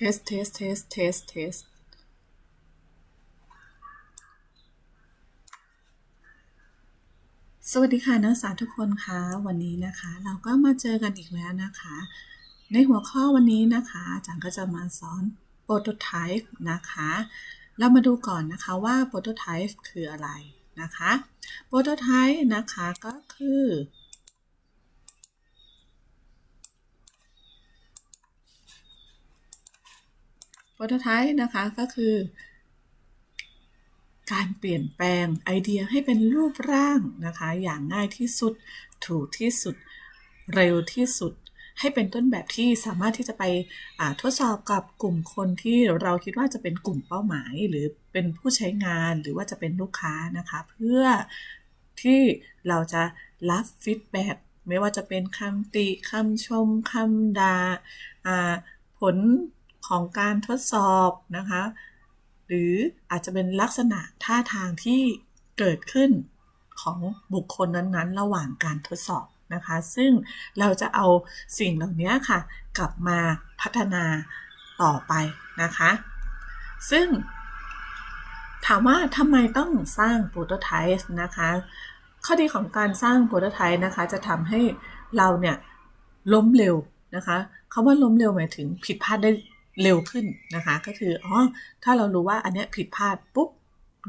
test test test test test สวัสดีค่ะนักศึกษาทุกคนคะวันนี้นะคะ เราก็มาเจอกันอีกแล้วนะคะ ในหัวข้อวันนี้นะคะอาจารย์ก็จะมาสอน prototype นะคะ เรามาดูก่อนนะคะว่า prototype คืออะไรนะคะ prototype นะคะก็คือ prototype นะคะก็คือ การเปลี่ยนแปลงไอเดียให้เป็นรูปร่างนะคะ อย่างง่ายที่สุดถูกที่สุดเร็วที่สุด ให้เป็นต้นแบบที่สามารถที่จะไปทดสอบกับกลุ่มคนที่เราคิดว่าจะเป็นกลุ่มเป้าหมาย หรือเป็นผู้ใช้งานหรือว่าจะเป็นลูกค้านะคะ เพื่อที่เราจะรับฟีดแบ็กไม่ว่าจะเป็นคำติคำชมคำดา่าผล ของการทดสอบนะคะ หรืออาจจะเป็นลักษณะท่าทางที่เกิดขึ้นของบุคคลนั้นๆ ระหว่างการทดสอบนะคะ ซึ่งเราจะเอาสิ่งเหล่านี้ค่ะ กลับมาพัฒนาต่อไปนะคะ ซึ่ง ถามว่าทำไมต้องสร้างโปรโตไทป์นะคะ ข้อดีของการสร้างโปรโตไทป์นะคะ จะทำให้เราเนี่ยล้มเร็วนะคะคาว่าล้มเร็วหมายถึงผิดพลาดได้ เร็วขึ้นนะคะ ก็คืออ๋อถ้าเรารู้ว่าอันนี้ผิดพลาดปุ๊บ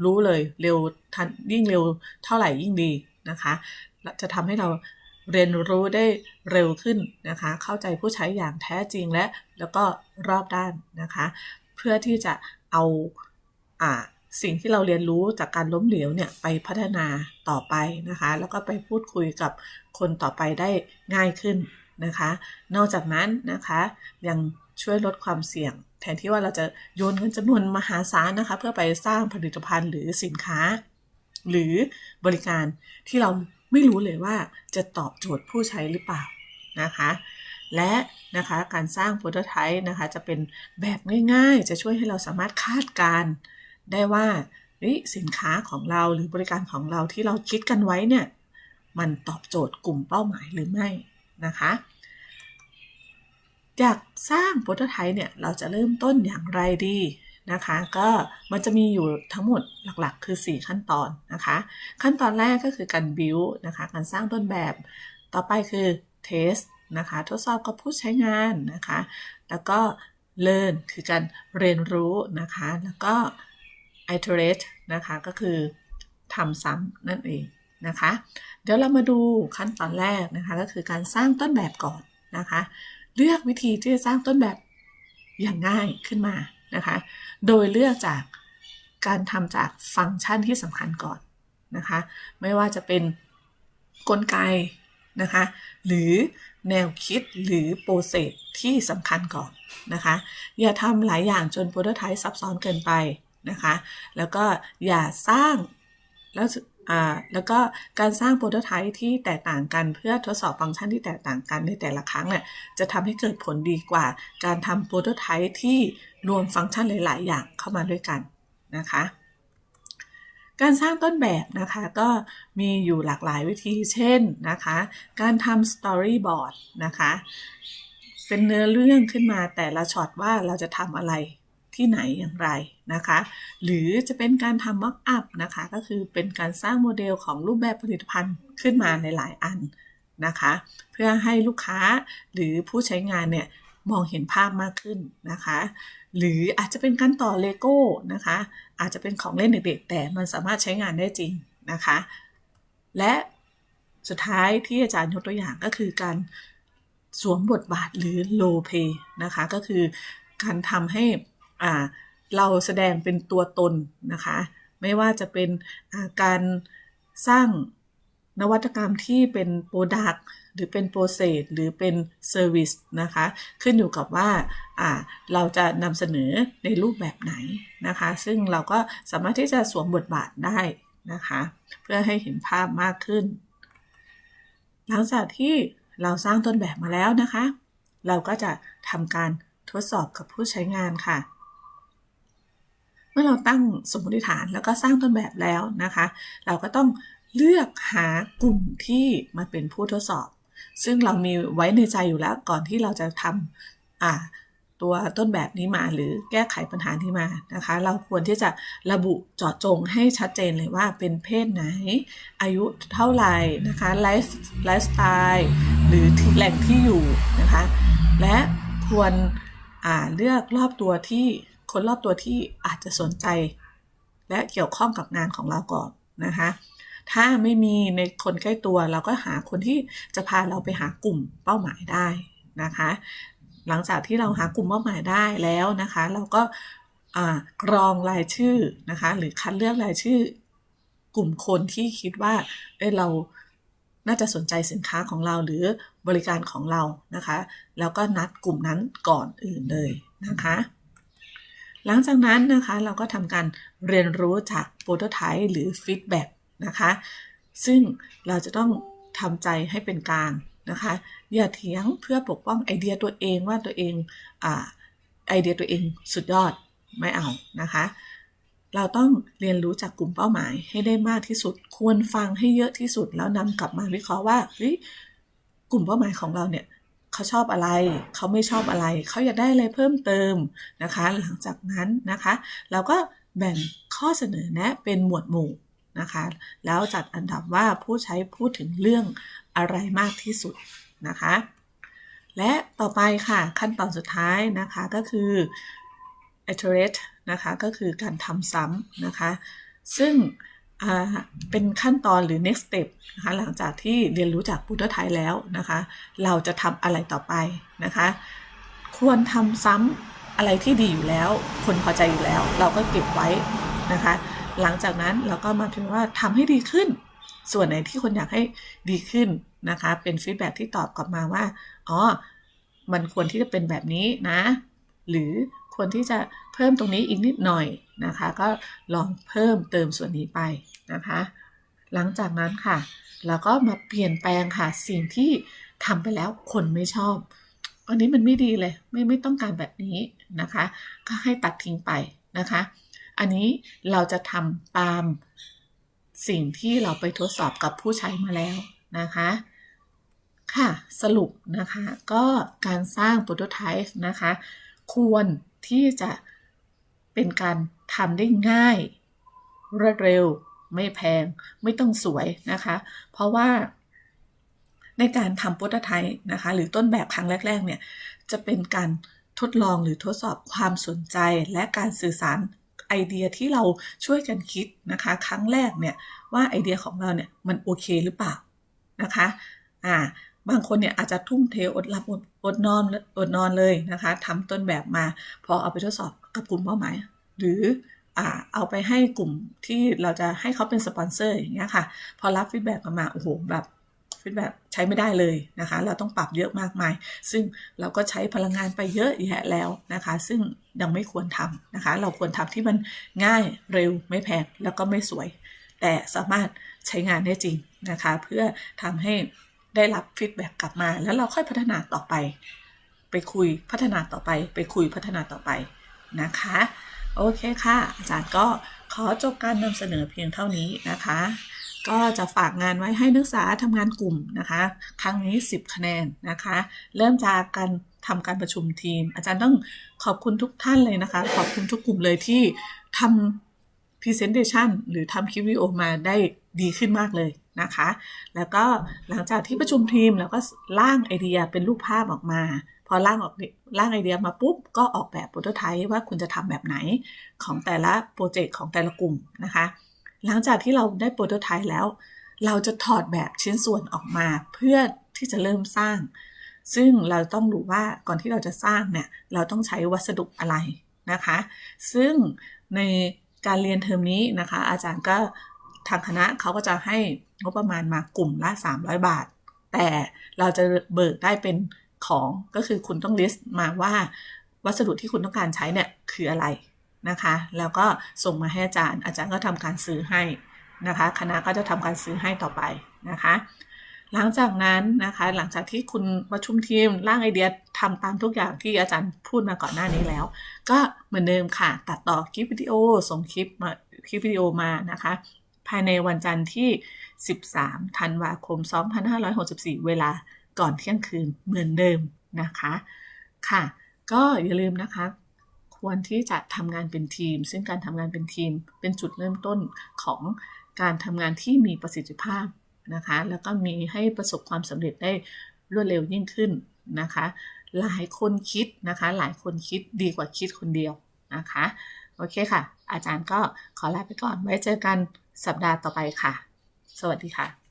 รู้เลยเร็วทันยิ่งเร็วเท่าไหร่ยิ่งดีนะคะจะทำให้เราเรียนรู้ได้เร็วขึ้นนะคะ เข้าใจผู้ใช้อย่างแท้จริงและแล้วก็รอบด้านนะคะ เพื่อที่จะเอาอ่าสิ่งที่เราเรียนรู้จากการล้มเหลวเนี่ยไปพัฒนาต่อไปนะคะ แล้วก็ไปพูดคุยกับคนต่อไปได้ง่ายขึ้นนะคะ นอกจากนั้นนะคะยัง ช่วยลดความเสี่ยง แทนที่ว่าเราจะโยนเงินจำนวนมหาศาลนะคะ เพื่อไปสร้างผลิตภัณฑ์หรือสินค้า หรือบริการที่เราไม่รู้เลยว่าจะตอบโจทย์ผู้ใช้หรือเปล่านะคะ และนะคะการสร้างโปรโตไทป์นะคะจะเป็นแบบง่ายๆ จะช่วยให้เราสามารถคาดการได้ว่าสินค้าของเราหรือบริการของเราที่เราคิดกันไว้เนี่ยมันตอบโจทย์กลุ่มเป้าหมายหรือไม่นะคะ อยากสร้างโปรโตไทป์เนี่ยเราจะเริ่มต้นอย่างไรดีนะคะ ก็มันจะมีอยู่ทั้งหมดหลักๆ คือ 4 ขั้นตอนนะคะ ขั้นตอนแรกก็คือการ build นะคะ การสร้างต้นแบบ ต่อไปคือ test นะคะ ทดสอบกับผู้ใช้งานนะคะ แล้วก็ learn คือการเรียนรู้นะคะ แล้วก็ iterate นะคะ ก็คือทำซ้ำนั่นเองนะคะ เดี๋ยวเรามาดูขั้นตอนแรกนะคะ ก็คือการสร้างต้นแบบก่อนนะคะ เลือกวิธีที่จะสร้างต้นแบบอย่างง่ายขึ้นมานะคะ โดยเลือกจากการทำจากฟังก์ชันที่สำคัญก่อนนะคะ ไม่ว่าจะเป็นกลไกนะคะ หรือแนวคิดหรือโปรเซสที่สำคัญก่อนนะคะ อย่าทำหลายอย่างจนโปรโตไทป์ซับซ้อนเกินไปนะคะ แล้วก็อย่าสร้างแล้ว แล้วก็การสร้างโปรโตไทป์ที่แตกต่างกันเพื่อทดสอบฟังก์ชันที่แตกต่างกันในแต่ละครั้งเนี่ยจะทำให้เกิดผลดีกว่า การทำโปรโตไทป์ที่รวมฟังก์ชันหลาย ๆ อย่างเข้ามาด้วยกันนะคะการสร้างต้นแบบนะคะก็มีอยู่หลากหลายวิธีเช่นนะคะ การทำสตอรี่บอร์ดนะคะ เป็นเนื้อเรื่องขึ้นมาแต่ละช็อตว่าเราจะทำอะไร ที่ไหนอย่างไรนะคะ หรือจะเป็นการทำม็อกอัพนะคะ ก็คือเป็นการสร้างโมเดลของรูปแบบผลิตภัณฑ์ขึ้นมาในหลายอันนะคะ เพื่อให้ลูกค้าหรือผู้ใช้งานเนี่ยมองเห็นภาพมากขึ้นนะคะ หรืออาจจะเป็นการต่อเลโก้นะคะ อาจจะเป็นของเล่นเด็กๆแต่มันสามารถใช้งานได้จริงนะคะ และสุดท้ายที่อาจารย์ยกตัวอย่างก็คือการสวมบทบาทหรือโลเพนะคะ ก็คือการทำให้ เราแสดงเป็นตัวตนนะคะ ไม่ว่าจะเป็นการสร้างนวัตกรรมที่เป็นโปรดักหรือเป็นโปรเซสหรือเป็นเซอร์วิสนะคะ ขึ้นอยู่กับว่าเราจะนำเสนอในรูปแบบไหนนะคะ ซึ่งเราก็สามารถที่จะสวมบทบาทได้นะคะ เพื่อให้เห็นภาพมากขึ้น หลังจากที่เราสร้างต้นแบบมาแล้วนะคะ เราก็จะทำการทดสอบกับผู้ใช้งานค่ะ มื่อเราตั้งสมมติฐานแล้วก็สร้างต้นแบบแล้วนะคะ เราก็ต้องเลือกหากลุ่มที่มาเป็นผู้ทดสอบ ซึ่งเรามีไว้ในใจอยู่แล้วก่อนที่เราจะทำตัวต้นแบบนี้มาหรือแก้ไขปัญหานี้มานะคะ เราควรที่จะระบุเจาะจงให้ชัดเจนเลยว่าเป็นเพศไหน อายุเท่าไหร่นะคะไลฟ์ไลฟ์สไตล์หรือที่แหล่งที่อยู่นะคะ และควรเลือกรอบตัวที่ คนรอบตัวที่อาจจะสนใจ และเกี่ยวข้องกับงานของเราก่อนนะคะถ้าไม่มีในคนใกล้ตัวเราก็หาคนที่จะพาเราไปหากลุ่มเป้าหมายได้นะคะ หลังจากที่เราหากลุ่มเป้าหมายได้แล้วนะคะ เราก็กรองรายชื่อนะคะ หรือคัดเลือกรายชื่อกลุ่มคนที่คิดว่าเเราน่าจะสนใจสินค้าของเราหรือบริการของเรานะคะ แล้วก็นัดกลุ่มนั้นก่อนอื่นเลยนะคะ หลังจากนั้นนะคะเราก็ทำการเรียนรู้จากโปรโตไทป์หรือฟีดแบ็กนะคะ ซึ่งเราจะต้องทำใจให้เป็นกลางนะคะ อย่าเถียงเพื่อปกป้องไอเดียตัวเองว่าตัวเองอ่าไอเดียตัวเองสุดยอดไม่เอานะคะ เราต้องเรียนรู้จากกลุ่มเป้าหมายให้ได้มากที่สุด ควรฟังให้เยอะที่สุดแล้วนำกลับมาวิเคราะห์ว่าเฮ้ยกลุ่มเป้าหมายของเราเนี่ย เขาชอบอะไร เขาไม่ชอบอะไร เขาอยากได้อะไรเพิ่มเติมนะคะ หลังจากนั้นนะคะ เราก็แบ่งข้อเสนอแนะเป็นหมวดหมู่นะคะ แล้วจัดอันดับว่าผู้ใช้พูดถึงเรื่องอะไรมากที่สุดนะคะ และต่อไปค่ะขั้นตอนสุดท้ายนะคะก็คือ iterate นะคะก็คือการทำซ้ำนะคะ ซึ่ง เป็นขั้นตอนหรือ next step นะคะหลังจากที่เรียนรู้จากพุทธไทยแล้วนะคะ เราจะทำอะไรต่อไปนะคะ ควรทำซ้ำอะไรที่ดีอยู่แล้ว คนพอใจอยู่แล้ว เราก็เก็บไว้นะคะ หลังจากนั้นเราก็มาถึงว่าทำให้ดีขึ้น ส่วนไหนที่คนอยากให้ดีขึ้นนะคะ เป็นฟีดแบ็ที่ตอบกลับมาว่า อ๋อ มันควรที่จะเป็นแบบนี้นะ หรือควรที่จะ พิ่มตรงนี้อีกนิดหน่อยนะคะ ก็ลองเพิ่มเติมส่วนนี้ไปนะคะ หลังจากนั้นค่ะ เราก็มาเปลี่ยนแปลงค่ะสิ่งที่ทำไปแล้วคนไม่ชอบ อันนี้มันไม่ดีเลย ไม่ไม่ต้องการแบบนี้นะคะ ก็ให้ตัดทิ้งไปนะคะ อันนี้เราจะทำตามสิ่งที่เราไปทดสอบกับผู้ใช้มาแล้วนะคะค่ะสรุปนะคะก็การสร้างโปรโตไทป์นะคะ ควรที่จะ เป็นการทำได้ง่าย รวดเร็ว ไม่แพง ไม่ต้องสวยนะคะ เพราะว่าในการทำโปรโตไทป์นะคะ หรือต้นแบบครั้งแรก ๆ เนี่ย จะเป็นการทดลองหรือทดสอบความสนใจและการสื่อสารไอเดียที่เราช่วยกันคิดนะคะ ครั้งแรกเนี่ยว่าไอเดียของเราเนี่ยมันโอเคหรือเปล่านะคะอ่าบางคนเนี่ยอาจจะทุ่มเทอดหลับอดนอนอดนอนเลยนะคะทำต้นแบบมา พอเอาไปทดสอบ กับกลุ่มเป้าหมาย หรือเอาไปให้กลุ่มที่เราจะให้เขาเป็นสปอนเซอร์อย่างเงี้ยค่ะ พอรับฟีดแบ็กมาโอ้โหแบบฟีดแบ็กใช้ไม่ได้เลยนะคะ เราต้องปรับเยอะมากมาย ซึ่งเราก็ใช้พลังงานไปเยอะแยะแล้วนะคะ ซึ่งยังไม่ควรทำนะคะ เราควรทำที่มันง่ายเร็วไม่แพงแล้วก็ไม่สวย แต่สามารถใช้งานได้จริงนะคะ เพื่อทำให้ได้รับฟีดแบ็กกลับมา แล้วเราค่อยพัฒนาต่อไป ไปคุยพัฒนาต่อไป ไปคุยพัฒนาต่อไป นะคะ โอเคค่ะ อาจารย์ก็ขอจบการนำเสนอเพียงเท่านี้นะคะ ก็จะฝากงานไว้ให้นักศึกษาทำงานกลุ่มนะคะ ครั้งนี้ 10 คะแนนนะคะ เริ่มจากการทำการประชุมทีม อาจารย์ต้องขอบคุณทุกท่านเลยนะคะ ขอบคุณทุกกลุ่มเลยที่ทำ Presentation หรือทำคลิปวิดีโอมาได้ดีขึ้นมากเลยนะคะ แล้วก็หลังจากที่ประชุมทีมแล้วก็ร่างไอเดียเป็นรูปภาพออกมา พอร่างออกร่างไอเดียมาปุ๊บ ก็ออกแบบโปรโตไทป์ว่าคุณจะทำแบบไหนของแต่ละโปรเจกต์ของแต่ละกลุ่มนะคะ หลังจากที่เราได้โปรโตไทป์แล้ว เราจะถอดแบบชิ้นส่วนออกมาเพื่อที่จะเริ่มสร้าง ซึ่งเราต้องรู้ว่าก่อนที่เราจะสร้างเนี่ย เราต้องใช้วัสดุอะไรนะคะ ซึ่งในการเรียนเทอมนี้นะคะ อาจารย์ก็ทางคณะเขาก็จะให้งบประมาณมากลุ่มละ 300 บาท แต่เราจะเบิกได้เป็น ของก็คือคุณต้องลิสต์มาว่าวัสดุที่คุณต้องการใช้เนี่ยคืออะไรนะคะ แล้วก็ส่งมาให้อาจารย์ อาจารย์ก็ทำการซื้อให้นะคะ คณะก็จะทำการซื้อให้ต่อไปนะคะ หลังจากนั้นนะคะ หลังจากที่คุณประชุมทีมร่างไอเดียทำตามทุกอย่างที่อาจารย์พูดมาก่อนหน้านี้แล้ว ก็เหมือนเดิมค่ะ ตัดต่อคลิปวิดีโอ ส่งคลิปมาคลิปวิดีโอมานะคะ ภายในวันจันทร์ที่ 13 ธันวาคม 2564 เวลา ก่อนเที่ยงคืนเหมือนเดิมนะคะค่ะ ก็อย่าลืมนะคะ ควรที่จะทำงานเป็นทีม ซึ่งการทำงานเป็นทีมเป็นจุดเริ่มต้นของการทำงานที่มีประสิทธิภาพนะคะ แล้วก็มีให้ประสบความสำเร็จได้รวดเร็วยิ่งขึ้นนะคะ หลายคนคิดนะคะ หลายคนคิดดีกว่าคิดคนเดียวนะคะ โอเคค่ะ อาจารย์ก็ขอลาไปก่อน ไว้เจอกันสัปดาห์ต่อไปค่ะ สวัสดีค่ะ